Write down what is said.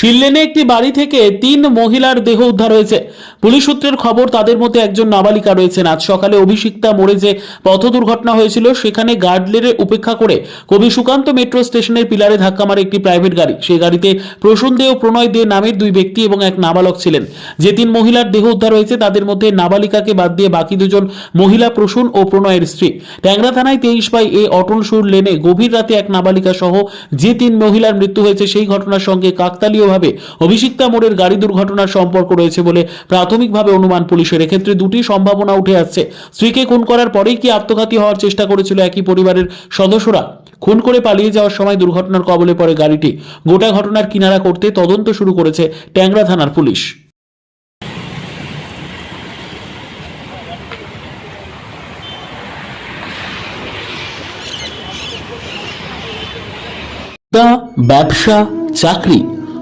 শিললেনে একটি বাড়ি থেকে তিন মহিলার দেহ উদ্ধার হয়েছে। পুলিশ সূত্রের খবর, তাদের মধ্যে একজন নাবালিকা রয়েছেন। আজ সকালে অভিষিক্তা মোড়ে যে পথ দুর্ঘটনা হয়েছিল, সেখানে গার্ডলেরে উপেক্ষা করে কবি সুকান্ত মেট্রো স্টেশনের পিলারে ধাক্কা মারে একটি প্রাইভেট গাড়ি। সেই গাড়িতে প্রসূন দে ও প্রণয় দে নামের দুই ব্যক্তি এবং এক নাবালক ছিলেন। যে তিন মহিলার দেহ উদ্ধার হয়েছে, তাদের মধ্যে নাবালিকাকে বাদ দিয়ে বাকি দুজন মহিলা প্রসূন ও প্রণয়ের স্ত্রী। ট্যাংরা থানায় তেইশ বাই এ অটল সুর লেনে গভীর রাতে এক নাবালিকা সহ যে তিন মহিলার মৃত্যু হয়েছে, সেই ঘটনার সঙ্গে কাকতালীয়ভাবে অভিষিক্তা মোড়ের গাড়ি দুর্ঘটনার সম্পর্ক রয়েছে বলে প্রাথমিকভাবে অনুমান পুলিশের এক্ষেত্রে দুটি সম্ভাবনা উঠে আসছে। স্ত্রীকে খুন করার পরেই কি আত্মঘাতী হওয়ার চেষ্টা করেছিল একই পরিবারের সদস্যরা? খুন করে পালিয়ে যাওয়ার সময় দুর্ঘটনার কবলে পড়ে গাড়িটি। গোটা ঘটনার কিনারা করতে তদন্ত শুরু করেছে ট্যাংরা থানার পুলিশ। ব্যবসা, চাকরি